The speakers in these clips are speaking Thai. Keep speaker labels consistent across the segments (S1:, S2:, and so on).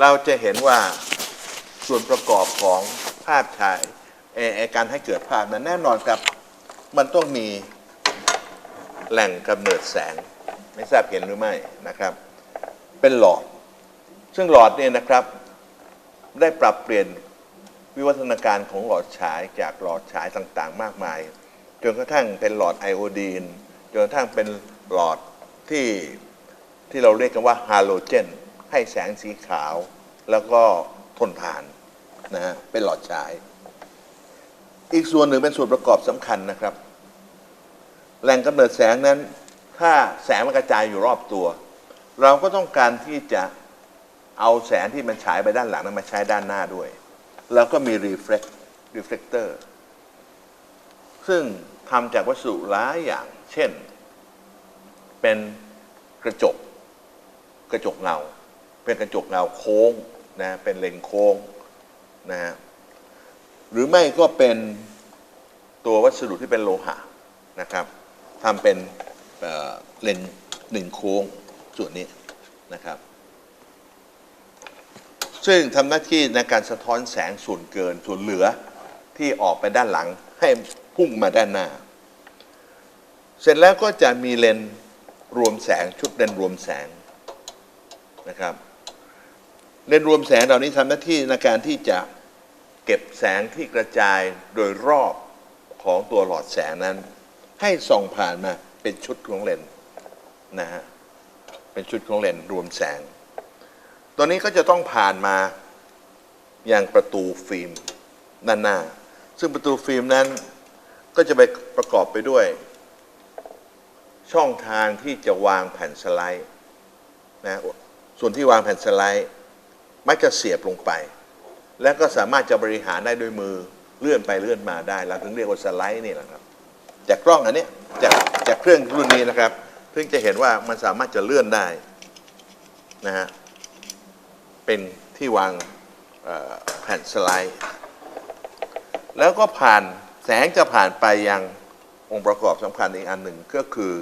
S1: เราจะเห็นว่าส่วนประกอบของภาพฉายเอเอการให้เกิดภาพนั้นแน่นอนครับมันต้องมีแหล่งกำเนิดแสง ไม่ทราบเห็นหรือไม่นะครับ เป็นหลอด ซึ่งหลอดเนี่ยนะครับ ได้ปรับเปลี่ยนวิวัฒนาการของหลอดฉายจากหลอดฉายต่างๆ มากมาย จนกระทั่งเป็นหลอดไอโอดีนจนกระทั่งเป็นหลอดที่ที่เราเรียกกันว่าฮาโลเจน ให้แสงสีขาว แล้วก็ทนทานนะฮะเป็นหลอดฉาย อีกส่วนหนึ่งเป็นส่วนประกอบสำคัญนะครับ แหล่งกำเนิดแสงนั้น ถ้าแสงมันกระจายอยู่รอบตัว เราก็ต้องการที่จะเอาแสงที่มันฉายไปด้านหลังนั้นมาใช้ด้านหน้าด้วย แล้วก็มี reflect reflector ซึ่งทำจากวัสดุหลายอย่าง เช่น เป็นกระจก กระจกเงา เป็นกระจกเงาโค้งนะเป็นเลนโค้งนะฮะหรือไม่ก็เป็นตัววัสดุที่เป็นโลหะนะครับทำเป็นเเลนหนึ่งโค้งส่วนนี้นะครับ ซึ่งทำหน้าที่ในการสะท้อนแสงส่วนเกินส่วนเหลือที่ออกไปด้านหลังให้พุ่งมาด้านหน้า เสร็จแล้วก็จะมีเลนรวมแสงชุดเลนรวมแสงนะครับ เลนส์รวมแสงเหล่านี้ทำหน้าที่ในการที่จะเก็บแสงที่กระจายโดยรอบของตัวหลอดแสงนั้น ให้ส่องผ่านมาเป็นชุดของเลนส์นะฮะเป็นชุดของเลนส์รวมแสง ตัวนี้ก็จะต้องผ่านมาอย่างประตูฟิล์มด้านหน้า ซึ่งประตูฟิล์มนั้นก็จะไปประกอบไปด้วย ช่องทางที่จะวางแผ่นสไลด์นะส่วนที่วางแผ่นสไลด์ มักจะเสียบลงไป และก็สามารถจะบริหารได้ด้วยมือเลื่อนไปเลื่อนมาได้เราถึงเรียกว่าสไลด์นี่แหละครับ จากกล้องอันนี้จากจากเครื่องรุ่นนี้นะครับเพิ่งจะเห็นว่ามันสามารถจะเลื่อนได้นะฮะเป็นที่วางแผ่นสไลด์ แล้วก็ผ่านแสงจะผ่านไปยังองค์ประกอบสำคัญอีกอันหนึ่งก็คือ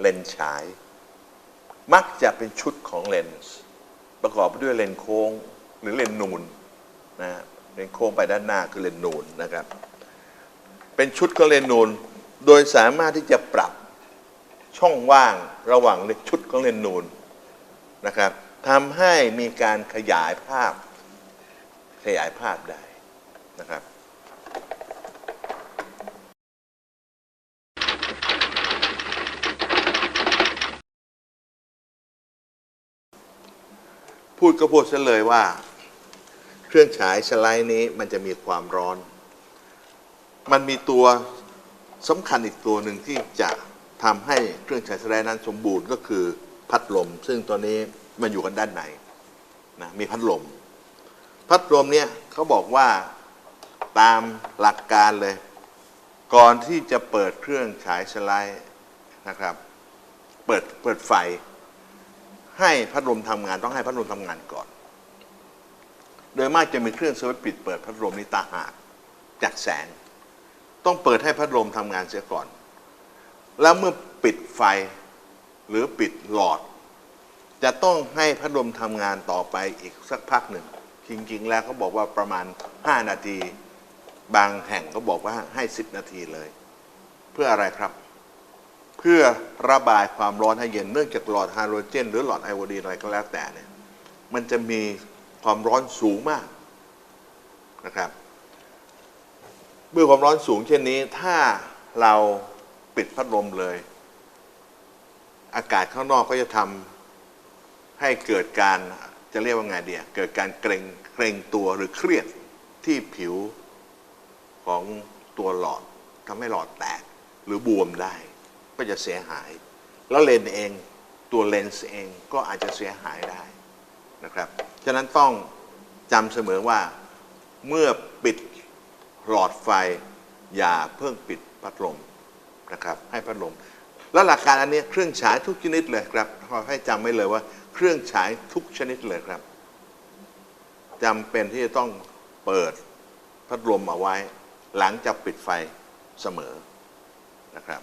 S1: เลนส์ฉาย มักจะเป็นชุดของเลนส์ ประกอบด้วยเลนโค้งหรือเลนนูนนะฮะเลนโค้งไปด้านหน้าคือเลนนูนนะครับ เป็นชุดของเลนนูนโดยสามารถที่จะปรับช่องว่างระหว่างชุดของเลนนูนนะครับทำให้มีการขยายภาพขยายภาพได้นะครับ พูดก็พูดซะเลยว่า เครื่องฉายสไลด์นี้มันจะมีความร้อน มันมีตัวสำคัญอีกตัวหนึ่งที่จะทำให้เครื่องฉายสไลด์นั้นสมบูรณ์ก็คือพัดลม ซึ่งตัวนี้มันอยู่กันด้านในนะมีพัดลม พัดลมเนี่ยเขาบอกว่าตามหลักการเลย ก่อนที่จะเปิดเครื่องฉายสไลด์นะครับ เปิดเปิดไฟ ให้พัดลมทำงานต้องให้พัดลมทำงานก่อน โดยมากจะมีเครื่องสวิตช์ปิดเปิดพัดลมนี้ตาหากจากแสง ต้องเปิดให้พัดลมทำงานเสียก่อน แล้วเมื่อปิดไฟหรือปิดหลอด จะต้องให้พัดลมทำงานต่อไปอีกสักพักหนึ่ง จริงๆ แล้วเขาบอกว่าประมาณ 5 นาที บางแห่งก็บอกว่าให้ 10 นาทีเลย เพื่ออะไรครับ เพื่อระบายความร้อนให้เย็นเนื่องจากหลอดไฮโดรเจน หรือหลอดไอโอดีนอะไรก็แล้วแต่เนี่ยมันจะมีความร้อนสูงมากนะครับ เมื่อความร้อนสูงเช่นนี้ถ้าเราปิดพัดลมเลย อากาศข้างนอกก็จะทำให้เกิดการจะเรียกว่าไงเดียเกิดการเกรงเกรงตัวหรือเครียดที่ผิวของตัวหลอดทำให้หลอดแตกหรือบวมได้ ก็จะเสียหาย แล้วเลนเองตัวเลนส์เองก็อาจจะเสียหายได้นะครับฉะนั้นต้องจำเสมอว่าเมื่อปิดหลอดไฟ อย่าเพิ่งปิดพัดลมนะครับให้พัดลม แล้วหลักการอันนี้เครื่องฉายทุกชนิดเลยครับขอให้จำไว้เลยว่าเครื่องฉายทุกชนิดเลยครับจำเป็นที่จะต้องเปิดพัดลมเอาไว้ หลังจากปิดไฟเสมอนะครับ